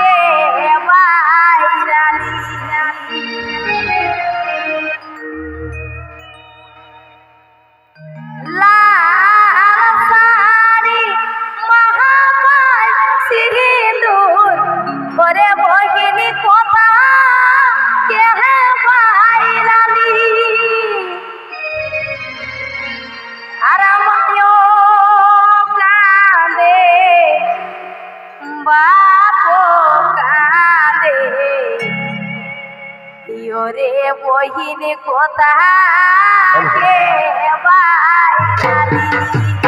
কে કોઈને કોતા કે બાઈ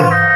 Bye.